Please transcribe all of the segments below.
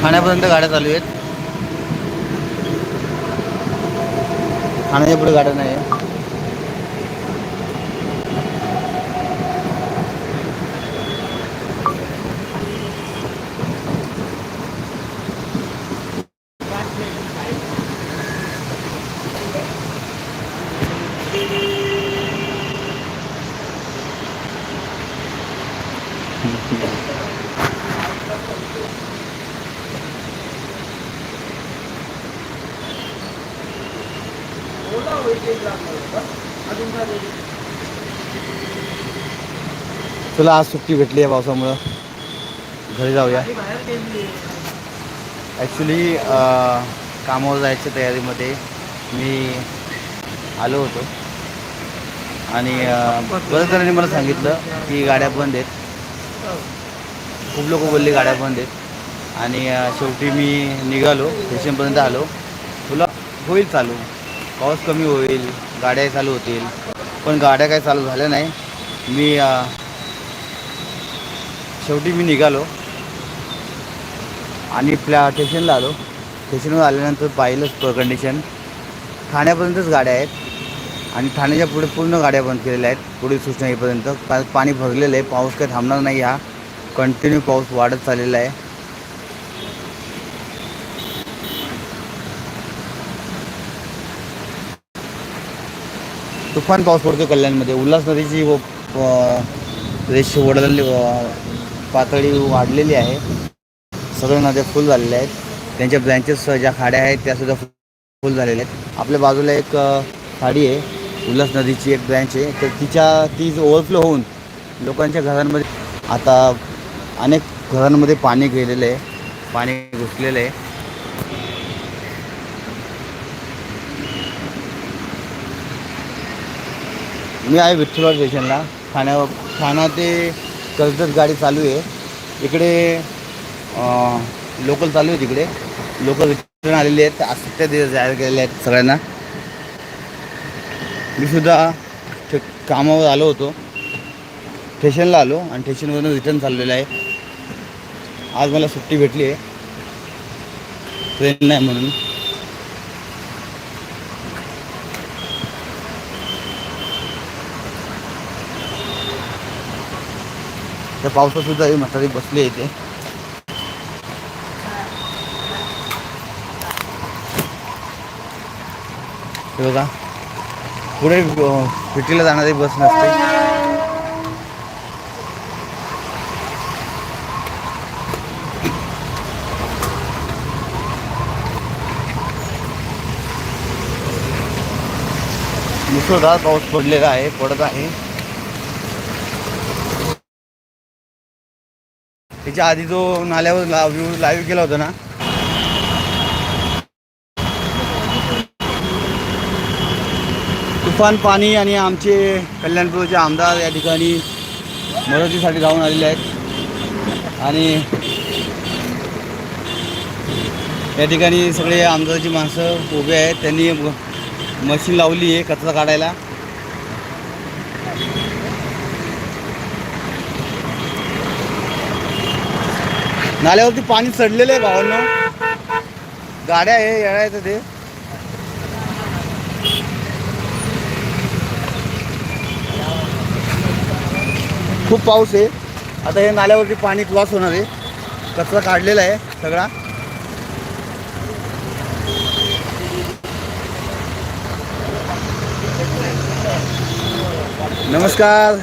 ठाण्यापर्यंत गाड्या चालू आहेत. ठाण्याच्या पुढे गाड्या नाही आहे तुला आज सुट्टी भेटली आहे पावसामुळं. घरी जाऊया. ॲक्च्युली कामावर जायच्या तयारीमध्ये मी आलो होतो. आणि बऱ्याच जणांनी मला सांगितलं की गाड्या बंद आहेत. खूप लोक बोलले गाड्या बंद आहेत. आणि शेवटी मी निघालो स्टेशनपर्यंत आलो. तुला होईल चालू. पाऊस कमी होईल गाड्या चालू होतील. पण गाड्या काय चालू झाल्या नाही. मी शेवटी मी निघालो. आणि प्लॅ स्टेशनला आलो. स्टेशनवर आल्यानंतर पाहिलंच कंडिशन ठाण्यापर्यंतच गाड्या आहेत. आणि ठाण्याच्या पुढे पूर्ण गाड्या बंद केलेल्या आहेत. पुढील सूचना येईपर्यंत. पाणी भरलेलं आहे. पाऊस काही थांबणार नाही हा. कंटिन्यू पाऊस वाढत चाललेला आहे. तुफान पाऊस पडतो कल्याणमध्ये. उल्हास नदीची रेश अं, वडलेली पातळी वाढलेली आहे. सगळ्या नद्या फुल झालेल्या आहेत. त्यांच्या ब्रँचेस ज्या खाड्या आहेत त्यासुद्धा फुल झालेल्या आहेत. आपल्या बाजूला एक खाडी आहे. उल्हास नदीची एक ब्रँच आहे. तर तिच्या ती ओव्हरफ्लो होऊन लोकांच्या घरांमध्ये आता अनेक घरांमध्ये पाणी गेलेलं आहे. पाणी घुसलेलं आहे. मी आहे विठ्ठलवाड स्टेशनला. ठाण्या ठाणा ते कर्जत गाडी चालू आहे. इकडे लोकल चालू आहे तिकडे. लोकल रिटर्न आलेले आहेत. आज सुट्ट्या दिवस जाहीर केलेल्या आहेत सगळ्यांना. मी सुद्धा कामावर आलो होतो. स्टेशनला आलो आणि स्टेशनवरून रिटर्न चाललेलं आहे. आज मला सुट्टी भेटली आहे. ट्रेन नाही म्हणून. त्या पावसात सुद्धा ही म्हातारी बसली आहे इथे. बघा. पुढे सिटीला जाणारी बस नसते. मुसळधार पाऊस पडलेला आहे पडत आहे. त्याच्या आधी जो नाल्यावर लाईव्ह लाईव्ह केला होता ना. तुफान पाणी आणि आमचे कल्याणपूरचे आमदार या ठिकाणी मदतीसाठी जाऊन आलेले आहेत. आणि या ठिकाणी सगळे आमदाराची माणसं उभे आहेत. त्यांनी मशीन लावली आहे कचरा काढायला. नाल्यावरती पाणी चढलेलं आहे भावांना. गाड्या आहे येळायचं ते. खूप पाऊस आहे. आता हे नाल्यावरती पाणी क्रॉस होणार आहे. कचरा काढलेला आहे सगळा. नमस्कार.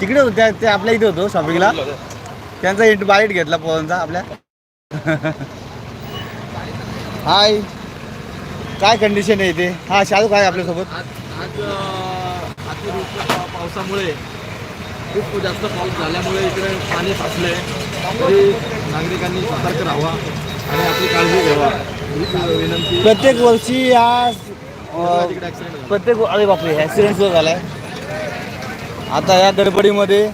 तिकडे होतो त्या ते आपल्या इथे होतो शॉपिंगला त्यांचा इंट बाईट घेतला पोरांचा आपल्या. हाय. काय कंडिशन आहे इथे? हा शाहरुख आहे आपल्यासोबत. आज आज अ, अतिवृष्टी पा- पावसामुळे खूप जास्त पाऊस झाल्यामुळे इकडे पाणी साचले तरी नागरिकांनी सतर्क राहावा आणि आपली काळजी घ्यावा. हीच विनंती. प्रत्येक वर्षी या अं, तिकडे ॲक्सिडेंट प्रत्येक अरे बापरे ॲक्सिडेंट सुद्धा झाला आहे आता या गडबडीमध्ये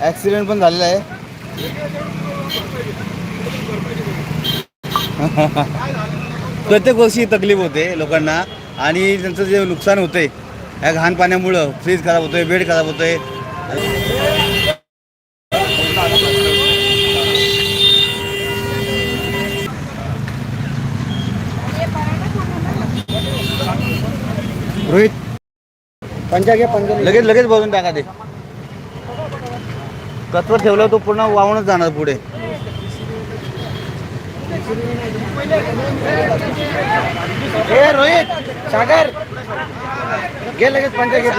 ॲक्सिडेंट पण झालेला आहे. प्रत्येक गोष्टी तकलीफ होते लोकांना आणि त्यांचं जे नुकसान होते ह्या घाण पाण्यामुळं फ्रीज खराब होतोय बेड खराब होतोय. रोहित पंजा घे पंजा लगेच लगेच भरून टाका ते. कचवर ठेवलं तो पूर्ण वाहूनच जाणार पुढे. ए रोहित सागर. घे लगेच पंजा घे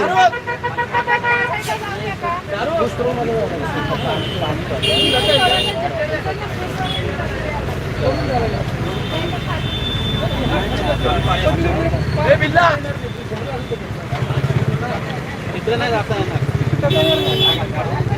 नाही जाता येणार.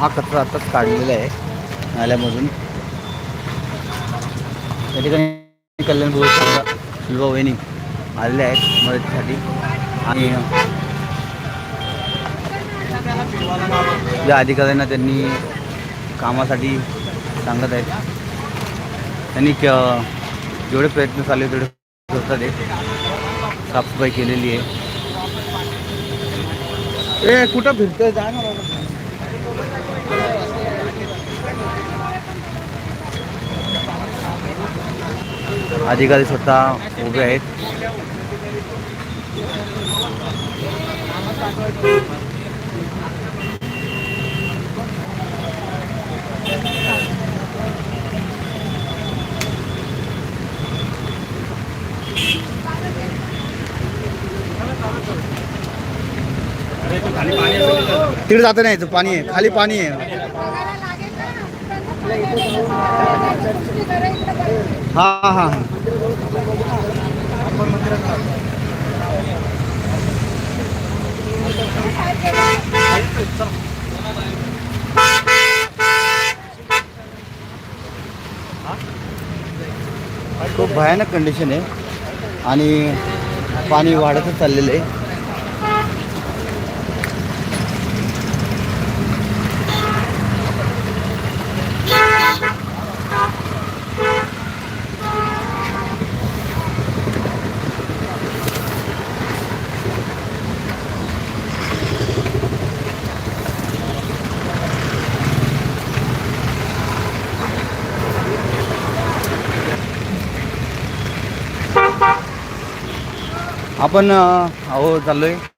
हा कचरा आताच काढलेला आहे नाल्यामधून. त्या ठिकाणी कल्याण शिल्वा वहिनी आलेल्या आहेत मदतीसाठी. आणि या अधिकाऱ्यांना त्यांनी कामासाठी सांगत आहेत त्यांनी जेवढे प्रयत्न चालले तेवढे करतात ते साफसफाई केलेली आहे. ए कुठं फिरतोय? जा ना. अधिकारी स्वतः उभे आहेत. तिकडे जात नाही तू पाणी आहे. खाली पाणी आहे. हा हा हा. खूप भयानक कंडिशन आहे. आणि पाणी वाढतच चाललेलं आहे. आपण अहो चाललो आहे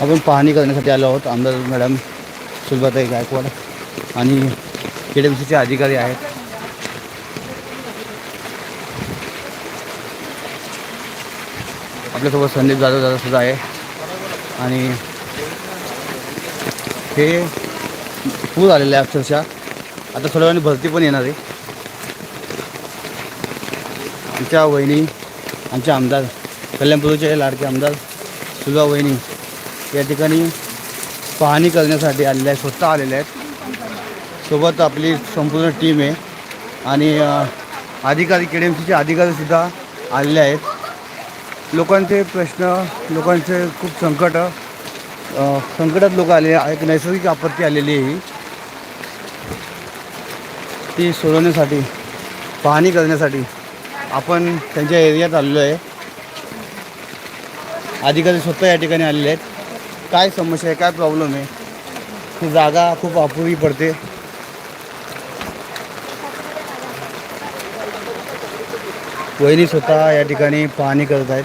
आपण पाहणी करण्यासाठी आलो आहोत. आमदार मॅडम सुलभाताई गायकवाड आणि के डी एम सीचे अधिकारी आहेत. आपल्यासोबत संदीप जाधव दादा सुद्धा आहे. आणि हे पूर आलेलं आहे अक्षरशः. आता थोड्या वेळाने भरती पण येणार आहे. आमच्या वहिनी आमचे आमदार कल्याणपूरचे लाडके आमदार सुलभा वहिनी या ठिकाणी पाहणी करण्यासाठी आलेल्या आहेत स्वतः आलेल्या आहेत. सोबत आपली संपूर्ण टीम आहे. आणि अधिकारी के डी एम सीचे अधिकारीसुद्धा आलेले आहेत. लोकांचे प्रश्न लोकांचे खूप संकट संकटात लोक आले एक नैसर्गिक आपत्ती आलेली आहे ही. ती सोडवण्यासाठी पाहणी करण्यासाठी आपण त्यांच्या एरियात आलेलो आहे. अधिकारी स्वतः या ठिकाणी आलेले आहेत. काय समस्या आहे काय प्रॉब्लेम आहे? ती जागा खूप अपुरी पडते. वहिनी स्वतः या ठिकाणी पाहणी करत आहेत.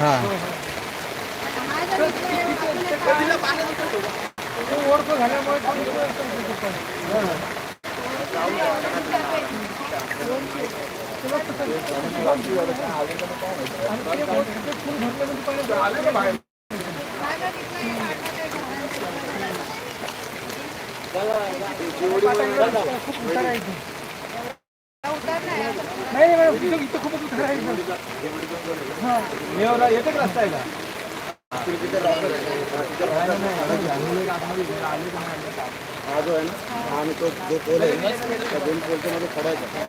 हां. हा झाल्यामुळे नाही मॅडम इथं इथं खूपच उतर आहे मेवला येते का रस्ता आहे का हा जो आहे ना आणि तो जो पोल आहे ना त्या दोन पोलच्या मध्ये खडायचा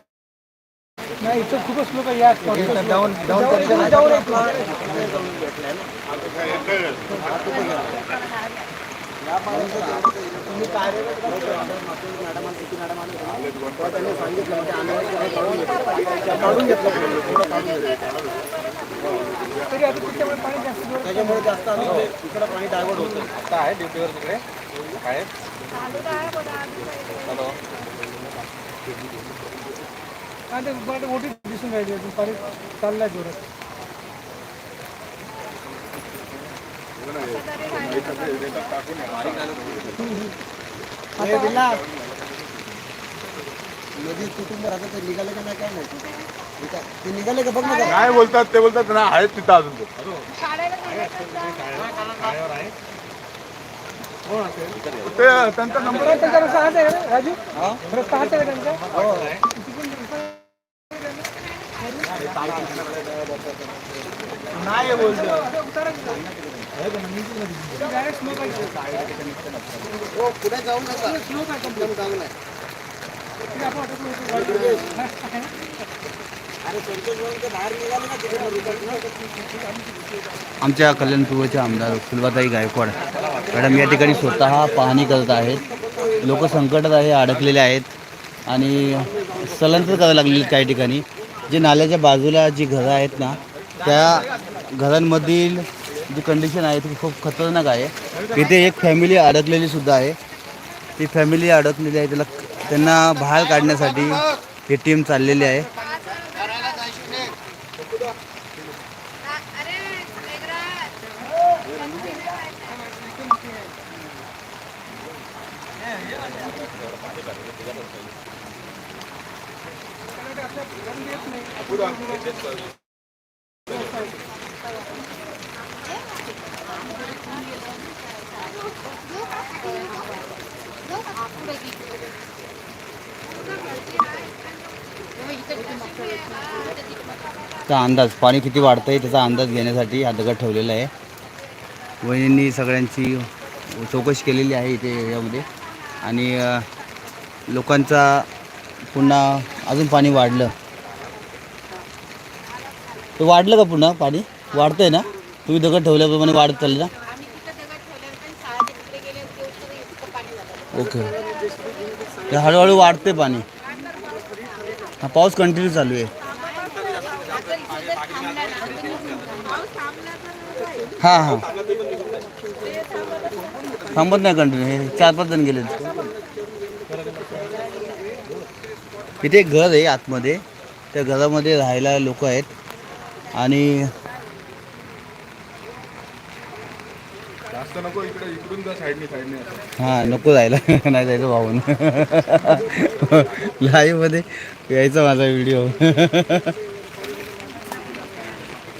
नाही इथं खूपच लोक या डाऊन डाऊन तरी आता तिच्यामुळे पाणी जास्त जोरात त्याच्यामुळे जास्त आम्ही इकडं पाणी डायवर्ट होतं. आता आहे ड्युटीवर तिकडे. आहे. चालू तर आहे बघा अजून काही. आणि ते मला मोठी दिसून राहिली अजून पाणी चाललंय जोरात. नदी ते निघाले का नाही काय माहिती? ते निघाले का? बघ ना जरा. काय बोलतात ते बोलतात ना आहेत तिथं अजून ते. ते त्यांचा नंबर पण त्यांचा रस्ता हाच आहे का? राजू? रस्ता हाच आहे का त्यांचा? नाही बोलतो पुढे जाऊ नका एकदम चांगलं आहे. ते आपण आमच्या कल्याणपूर्वचे आमदार फुलबाताई गायकवाड. मॅडम या ठिकाणी स्वतः पाहणी करत आहेत. लोक संकटात आहे अडकलेले आहेत. आणि स्थलांतर करावं लागलेले काही ठिकाणी. जे नाल्याच्या बाजूला जी घरं आहेत ना त्या घरांमधील जी कंडिशन आहे ती खूप खतरनाक आहे. इथे एक फॅमिली अडकलेली सुद्धा आहे. ती फॅमिली अडकलेली आहे त्याला त्यांना बाहेर काढण्यासाठी ही टीम चाललेली आहे. त्याचा अंदाज पाणी किती वाढतं आहे त्याचा अंदाज घेण्यासाठी हा दगड ठेवलेला आहे. वहिनींनी सगळ्यांची चौकशी केलेली आहे इथे यामध्ये. आणि लोकांचा पुन्हा अजून पाणी वाढलं. ते वाढलं का पुन्हा पाणी? वाढतंय ना? तुम्ही दगड ठेवल्याप्रमाणे वाढत चालले ना? ओके. ते हळूहळू वाढते पाणी. हा पाऊस कंटिन्यू चालू आहे. हां हां. थांबत नाही कंटिन्यू हे चार पाच जण गेले इथे एक घर आहे आतमध्ये. त्या घरामध्ये राहायला लोक आहेत. आणि हां नको जायला. नाही जायचं भाऊन. लाईव्हमध्ये यायचा माझा व्हिडिओ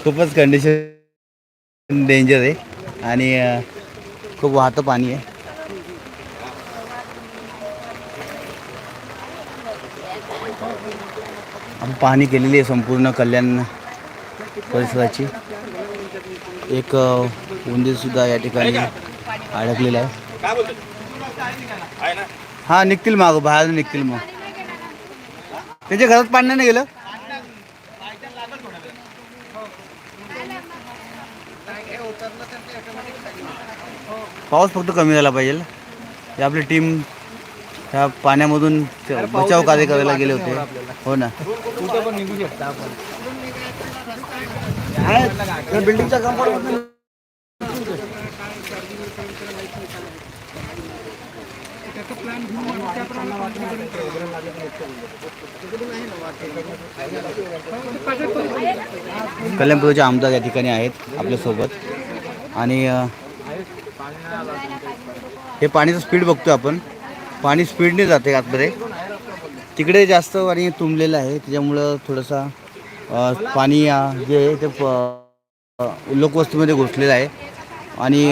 खूपच कंडिशन डेंजर आहे. आणि खूप वाहतं पाणी आहे. पाहणी केलेली आहे संपूर्ण कल्याण परिसराची. एक उंदीरसुद्धा या ठिकाणी अडकलेला आहे. हा निघतील माग बाहेर निघतील मग. त्याच्या घरात पाणी नाही गेलं? पाऊस फक्त कमी झाला पाहिजे. हे आपली टीम ह्या पाण्यामधून बचाव कार्य करायला गेले होते. हो ना. कुठं पण निघू शकता आपण बिल्डिंगच्या कंपाऊंड कल्याणपूरचे आमदार या ठिकाणी आहेत आपल्यासोबत. आणि हे पाणीचं स्पीड बघतो आपण. पाणी स्पीडने जाते आतमध्ये. तिकडे जास्त पाणी तुंबलेलं आहे त्याच्यामुळं थोडंसं पाणी जे आहे ते प- लोकवस्तीमध्ये घुसलेलं आहे. आणि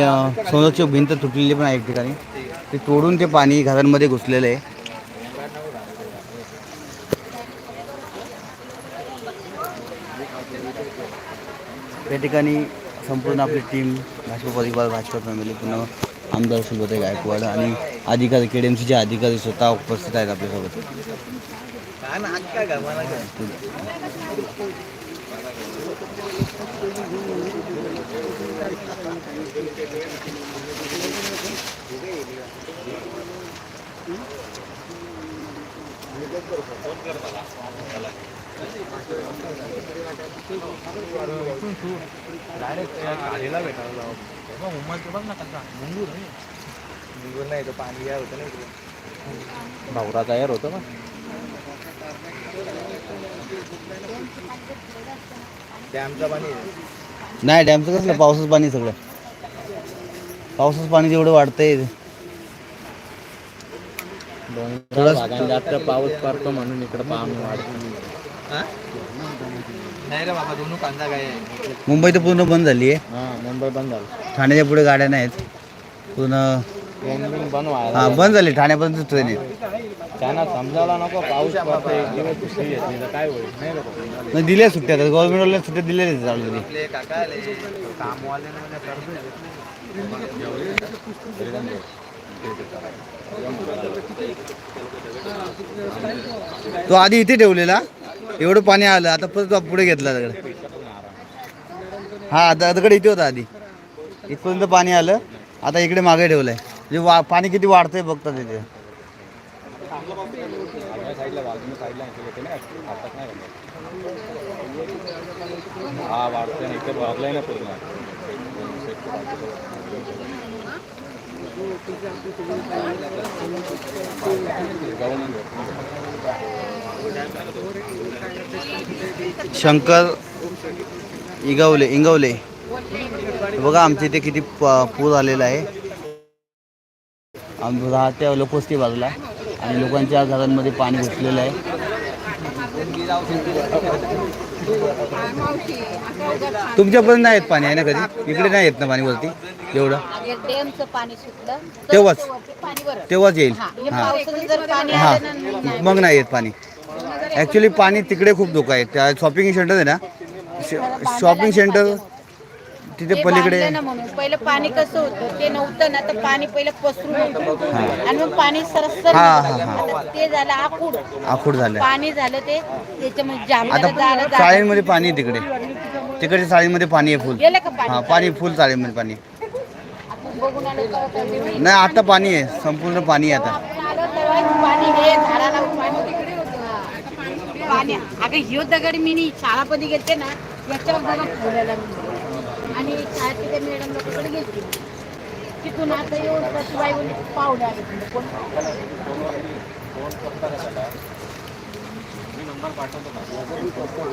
संरक्षक भिंत तुटलेली पण आहे एक ठिकाणी. ते तोडून ते पाणी घरांमध्ये घुसलेलं आहे. त्या ठिकाणी संपूर्ण आपली टीम भाजप परिवार भाजपा फॅमिली पुन्हा आमदार सुलभते गायकवाड आणि अधिकारी के डी एम सीचे अधिकारी स्वतः उपस्थित आहेत आपल्यासोबत. डायरेक्ट भेटायला बघ ना कसा मुंगूर आहे. मुंगूर नाही तर पाणी होतं ना इकडे. भावरा तयार होतं ना? डॅमचं पाणी. नाही डॅमचं कसलं? पावसाचं पाणी सगळं. पावसाचं पाणी जेवढं वाढतंय जास्त पाऊस पडतो म्हणून इकडे पाणी वाढतं. नाही रे बाबा दोन कांदा काय मुंबई तर पूर्ण बंद झाली आहे. हा मुंबई बंद झालं. ठाण्याच्या पुढे गाड्या नाहीत. व्हायला हा बंद झाली. ठाण्यापर्यंत ट्रेन आहे त्यांना समजायला नको पाऊस काय होईल? दिल्या सुट्ट्या गव्हर्नमेंटवाल्या सुट्ट्या दिलेल्या ऑलरेडी. तो आधी इथे ठेवलेला. एवढं पाणी आलं आता परत तो पुढे घेतला दगड हा दगड इथे होता आधी. इथपर्यंत पाणी आलं आता इकडे मागे ठेवलंय. म्हणजे वा पाणी किती वाढतंय बघता तिथे. हा शंकर इगवले इंगवले. बघा आमच्या इथे किती पूर आलेला आहे. आम राहत्या लोकवस्ती बाजूला. आणि लोकांच्या घरांमध्ये पाणी घुसलेलं आहे. तुमच्यापर्यंत नाही येत पाणी आहे ना कधी? इकडे नाही येत ना पाणी वरती? एवढं? डॅमचं पाणी सुटलं. तर तेव्हाच. तेव्हाच येईल? हा. मग नाही येत पाणी. ॲक्च्युली पाणी तिकडे खूप धोका आहे. त्या शॉपिंग सेंटर आहे ना? शॉपिंग सेंटर तिथे पलीकडे बांधलं ना म्हणून. पहिलं पाणी कसं होतं ते नव्हतं ना तर पाणी पहिलं पसरून होतं. आणि मग पाणी सरसर हा, निघतं. हा, हा. आता ते झालं आकूड. आखूड झालं. पाणी झालं ते त्याच्यामध्ये जामल्याला आता जायला जागा चाळींमध्ये पाणी आहे तिकडे. तिकडच्या चाळीमध्ये पाणी आहे फुल गेलं का हा पाणी पाणी फुल चाळीमध्ये पाणी. आपण बघून आलो तेव्हा कळते बाई. नाही आता पाणी आहे. संपूर्ण पाणी आहे आता. आपण आलो तेव्हा पाणी हे झाडाला पाणी तिकडे होतं हा. पाणी. अगं ह्यो दगड मी नी शाळामध्ये गेलते ना याच्यावर आणि शाळेत मॅडम लोकांकडे गेली तिथून आता येऊन शिवाय पाहुणे आले तिथे. कोण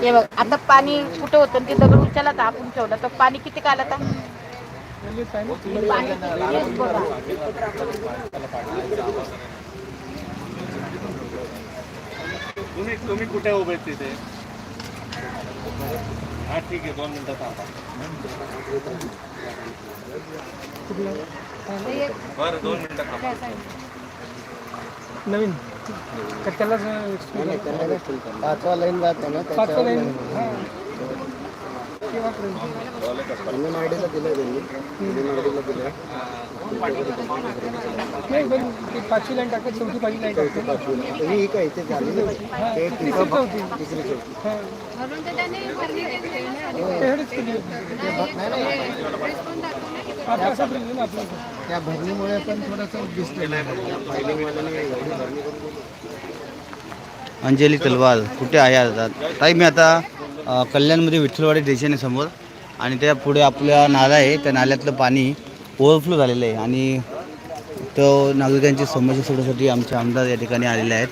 हे बघ आता पाणी कुठं होतं आणि ते दगड उचलला तर आपण ठेवलं. तर पाणी किती काल आता? पाणी तुम्ही कुठे उभे तिथे? हा ठीक आहे दोन मिनिटं थांबा हे बरं दोन मिनिटं थांबा नवीन. तर त्याला पाचवा लाईन नाही पण ते पाचवी लाईन चौथी पाचवी लाईन टाकत ही काय ते तिसरी चौथी पाचवी लाईन नाही, त्या भरणीमुळे पण थोडंसं दिसतं अंजली तलवार कुठे आहे आता ताई मी आता कल्याणमध्ये विठ्ठलवाडी स्टेशन आहे समोर. आणि त्या पुढे आपल्या नाला आहे. त्या नाल्यातलं पाणी ओव्हरफ्लो झालेलं आहे. आणि तो नागरिकांची समस्या सोडवण्यासाठी आमचे आमदार या ठिकाणी आलेले आहेत.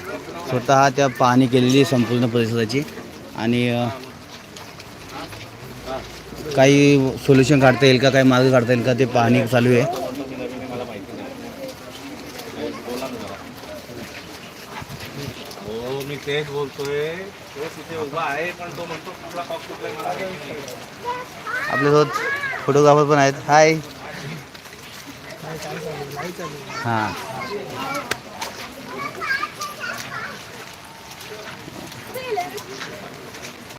स्वतः त्या पाहणी केलेली आहे संपूर्ण परिसराची. आणि काही सोल्युशन काढता येईल का काही मार्ग काढता येईल का ते पाहणी चालू आहे. हो मी तेच बोलतोय. आपल्यासोबत फोटोग्राफर पण आहेत. हाय हां.